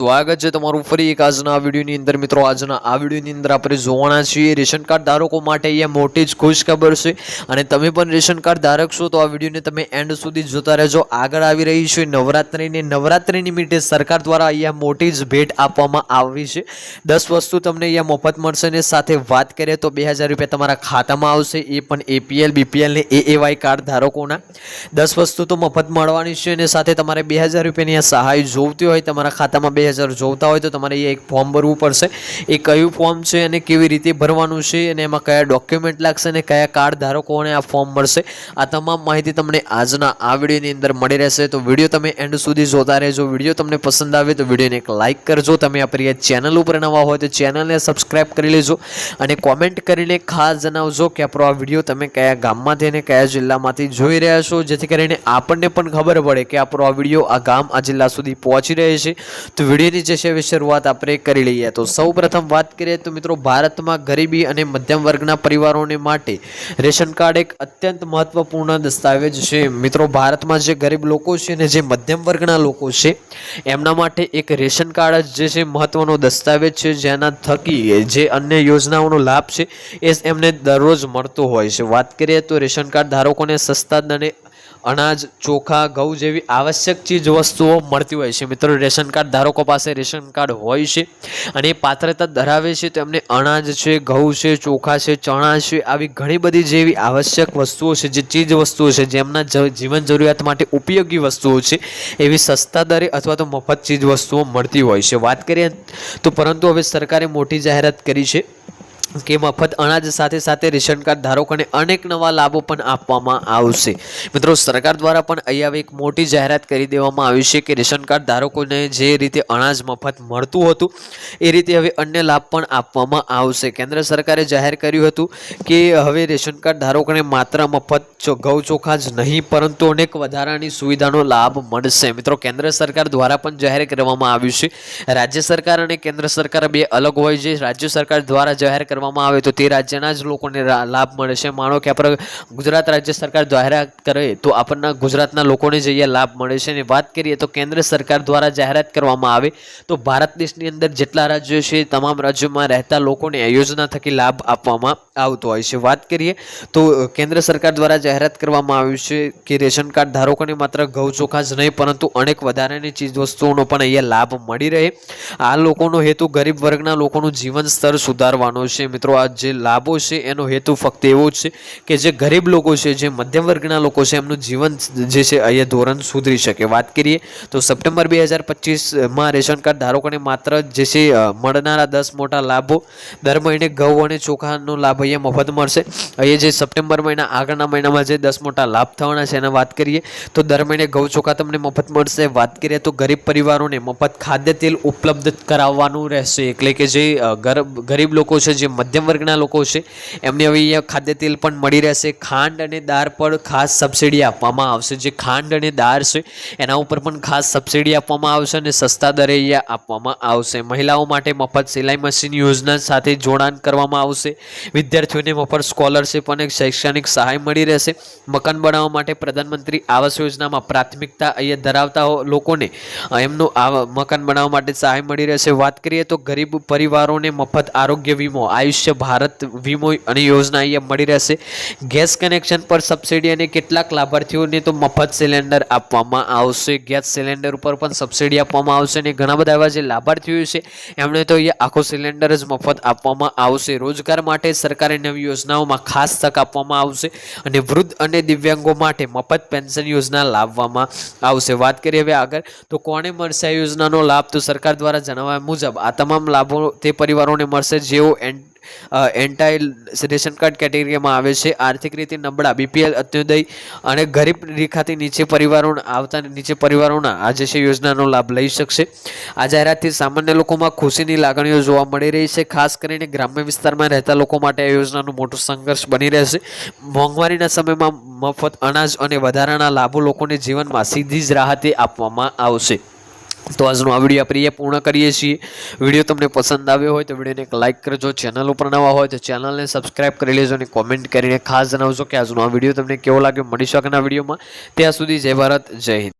સ્વાગત છે તમારું ફરી એક આજના આ વિડીયોની અંદર. મિત્રો, આજના આ વિડીયોની અંદર આપણે જોવાના છીએ રેશન કાર્ડ ધારકો માટે અહીંયા મોટી જ ખુશ ખબર છે. અને તમે પણ રેશન કાર્ડ ધારક છો તો આ વિડીયોને તમે એન્ડ સુધી જોતા રહેજો. આગળ આવી રહી છે નવરાત્રિની. નવરાત્રિ નિમિત્તે સરકાર દ્વારા અહીંયા મોટી જ ભેટ આપવામાં આવી છે. દસ વસ્તુ તમને અહીંયા મફત મળશે ને સાથે વાત કરીએ તો બે હજાર રૂપિયા તમારા ખાતામાં આવશે. એ પણ એપીએલ બીપીએલ ને એએવાય કાર્ડ ધારકોના. દસ વસ્તુ તો મફત મળવાની છે અને સાથે તમારે બે હજાર રૂપિયાની આ સહાય જોવતી હોય, તમારા ખાતામાં બે હજાર જોવતા હોય તો તમારે અહીંયા એક ફોર્મ ભરવું પડશે. એ કયું ફોર્મ છે અને કેવી રીતે ભરવાનું છે અને એમાં કયા ડોક્યુમેન્ટ લાગશે અને કયા કાર્ડ ધારકોને આ ફોર્મ મળશે. આ તમામ માહિતી તમને આજના આ વિડીયોની અંદર મળી રહેશે. તો વીડિયો તમે એન્ડ સુધી જોતા રહેજો. વીડિયો તમને પસંદ આવે તો વિડીયોને એક લાઇક કરજો. તમે આપણી ચેનલ ઉપર નવા હોય તો ચેનલને સબસ્ક્રાઈબ કરી લેજો અને કોમેન્ટ કરીને ખાસ જણાવજો કે આપણો આ વીડિયો તમે કયા ગામમાંથી અને કયા જિલ્લામાંથી જોઈ રહ્યા છો. જેથી કરીને આપણને પણ ખબર પડે કે આપણો આ વીડિયો આ ગામ, આ જિલ્લા સુધી પહોંચી રહે છે. તો વિડીયોની જે છે શરૂઆત આપણે કરી લઈએ. તો સૌ પ્રથમ વાત કરીએ તો મિત્રો, ભારતમાં ગરીબી અને મધ્યમ વર્ગના પરિવારોને માટે રેશન કાર્ડ એક અત્યંત મહત્વપૂર્ણ દસ્તાવેજ છે. મિત્રો, ભારતમાં જે ગરીબ લોકો છે અને જે મધ્યમ વર્ગના લોકો છે, એમના માટે એક રેશન કાર્ડ જ છે, મહત્વનો દસ્તાવેજ છે. જેના થકી જે અન્ય યોજનાઓનો લાભ છે, એ એમને દરરોજ મળતો હોય છે. વાત કરીએ તો રેશન કાર્ડ ધારકોને સસ્તા દરે અનાજ, ચોખા, ઘઉં જેવી આવશ્યક ચીજ વસ્તુઓ મળતી હોય છે. મિત્રો, રેશન કાર્ડ ધારકો પાસે રેશન કાર્ડ હોય છે અને એ પાત્રતા ધરાવે છે. તો એમને અનાજ છે, ઘઉં છે, ચોખા છે, ચણા છે, આવી ઘણી બધી જેવી આવશ્યક વસ્તુઓ છે જે ચીજ વસ્તુઓ છે જેમના જીવન જરૂરિયાત માટે ઉપયોગી વસ્તુઓ છે. એવી સસ્તા દરે અથવા તો મફત ચીજ વસ્તુઓ મળતી હોય છે. વાત કરીએ તો પરંતુ હવે સરકારે મોટી જાહેરાત કરી છે. કે મફત અનાજ સાથે સાથે રેશન કાર્ડ ધારકોને અનેક નવા લાભો પણ આપવામાં આવશે. મિત્રો, સરકાર દ્વારા પણ અહીંયા એક મોટી જાહેરાત કરી દેવામાં આવી છે કે રેશન કાર્ડ ધારકોને જે રીતે અનાજ મફત મળતું હતું, એ રીતે હવે અન્ય લાભ પણ આપવામાં આવશે. કેન્દ્ર સરકારે જાહેર કર્યું હતું કે હવે રેશન કાર્ડ ધારકોને માત્ર મફત ઘઉં ચોખા જ નહીં, પરંતુ અનેક વધારાની સુવિધાનો લાભ મળશે. મિત્રો, કેન્દ્ર સરકાર દ્વારા પણ જાહેર કરવામાં આવ્યું છે. રાજ્ય સરકાર અને કેન્દ્ર સરકાર બે અલગ હોય છે. રાજ્ય સરકાર દ્વારા જાહેર કરવામાં આવે તો તે રાજ્યના જ લોકોને લાભ મળે છે. માનો કે આપણે ગુજરાત રાજ્ય સરકાર જાહેરાત કરે તો આપણને ગુજરાતના લોકોને જ અહીંયા લાભ મળે છે. અને વાત કરીએ તો કેન્દ્ર સરકાર દ્વારા જાહેરાત કરવામાં આવે તો ભારત દેશની અંદર જેટલા રાજ્યો છે, તમામ રાજ્યોમાં રહેતા લોકોને આ યોજના થકી લાભ આપવામાં આવતો હોય છે. વાત કરીએ તો કેન્દ્ર સરકાર દ્વારા જાહેરાત કરવામાં આવ્યું છે કે રેશન કાર્ડ ધારકોને માત્ર ઘઉં ચોખા જ નહીં, પરંતુ અનેક વધારાની ચીજવસ્તુઓનો પણ અહીંયા લાભ મળી રહે. આ લોકોનો હેતુ ગરીબ વર્ગના લોકોનું જીવન સ્તર સુધારવાનો છે. મિત્રો, આ જે લાભો છે, એનો હેતુ ફક્ત એવો જ છે કે જે ગરીબ લોકો છે, જે મધ્યમ વર્ગના લોકો છે, એમનું જીવન જે છે, અહીંયા ધોરણ સુધરી શકે. વાત કરીએ તો સપ્ટેમ્બર બે હજાર પચીસમાં રેશન કાર્ડ ધારકોને માત્ર જે છે મળનારા દસ મોટા લાભો દર મહિને ઘઉં અને ચોખાનો લાભ અહીંયા મફત મળશે. અહીંયા જે સપ્ટેમ્બર મહિના, આગળના મહિનામાં જે દસ મોટા લાભ થવાના છે, એના વાત કરીએ તો દર મહિને ઘઉં, ચોખા તમને મફત મળશે. વાત કરીએ તો ગરીબ પરિવારોને મફત ખાદ્ય તેલ ઉપલબ્ધ કરાવવાનું રહેશે. એટલે કે જે ગરીબ લોકો છે, જે મધ્યમ વર્ગના લોકો છે. એમને હવે અહીંયા ખાદ્ય તેલ પણ મળી રહેશે. ખાંડ અને દાળ પર ખાસ સબસિડી આપવામાં આવશે. જે ખાંડ અને દાળ છે, એના ઉપર પણ ખાસ સબસિડી આપવામાં આવશે અને સસ્તા દરે અહીંયા આપવામાં આવશે. મહિલાઓ માટે મફત સિલાઈ મશીન યોજના સાથે જોડાણ કરવામાં આવશે. વિદ્યાર્થીઓને મફત સ્કોલરશિપ અને શૈક્ષણિક સહાય મળી રહેશે. મકાન બનાવવા માટે પ્રધાનમંત્રી આવાસ યોજનામાં પ્રાથમિકતા અહીંયા ધરાવતા લોકોને એમનું મકાન બનાવવા માટે સહાય મળી રહેશે. વાત કરીએ તો ગરીબ પરિવારોને મફત આરોગ્ય વીમો આયુષ્ય ભારત વીમો અને યોજના અહીંયા મળી રહેશે. ગેસ કનેક્શન પર સબસિડી અને કેટલાક લાભાર્થીઓને તો મફત સિલિન્ડર આપવામાં આવશે. ગેસ સિલિન્ડર ઉપર પણ સબસિડી આપવામાં આવશે અને ઘણા બધા એવા જે લાભાર્થીઓ છે, એમણે તો અહીંયા આખો સિલિન્ડર જ મફત આપવામાં આવશે. રોજગાર માટે સરકારે નવી યોજનાઓમાં ખાસ તક આપવામાં આવશે અને વૃદ્ધ અને દિવ્યાંગો માટે મફત પેન્શન યોજના લાવવામાં આવશે. વાત કરીએ હવે આગળ, તો કોને મળશે આ યોજનાનો લાભ? તો સરકાર દ્વારા જણાવ્યા મુજબ આ તમામ લાભો તે પરિવારોને મળશે જેઓ એન એન્ટાઇલ રેશન કાર્ડ કેટેગરીમાં આવે છે. આર્થિક રીતે નબળા બીપીએલ અત્યોદય અને ગરીબ રેખાથી નીચે પરિવારો, આવતા નીચે પરિવારોના આ જે છે યોજનાનો લાભ લઈ શકશે. આ જાહેરાતથી સામાન્ય લોકોમાં ખુશીની લાગણીઓ જોવા મળી રહી છે. ખાસ કરીને ગ્રામ્ય વિસ્તારમાં રહેતા લોકો માટે આ યોજનાનું મોટું સંઘર્ષ બની રહેશે. મોંઘવારીના સમયમાં મફત અનાજ અને વધારાના લાભો લોકોને જીવનમાં સીધી જ રાહતે આપવામાં આવશે. તો આજનો આ વીડિયો આપણે પૂર્ણ કરીએ છીએ. વીડિયો તમને પસંદ આવ્યો હોય તો વિડીયોને એક લાઇક કરજો. ચેનલ ઉપર નવા હોય તો ચેનલને સબસ્ક્રાઇબ કરી લેજો અને કોમેન્ટ કરીને ખાસ જણાવજો કે આજનો આ વીડિયો તમને કેવો લાગ્યો. મળી આગળના વિડીયોમાં. ત્યાં સુધી જય ભારત, જય હિન્દ.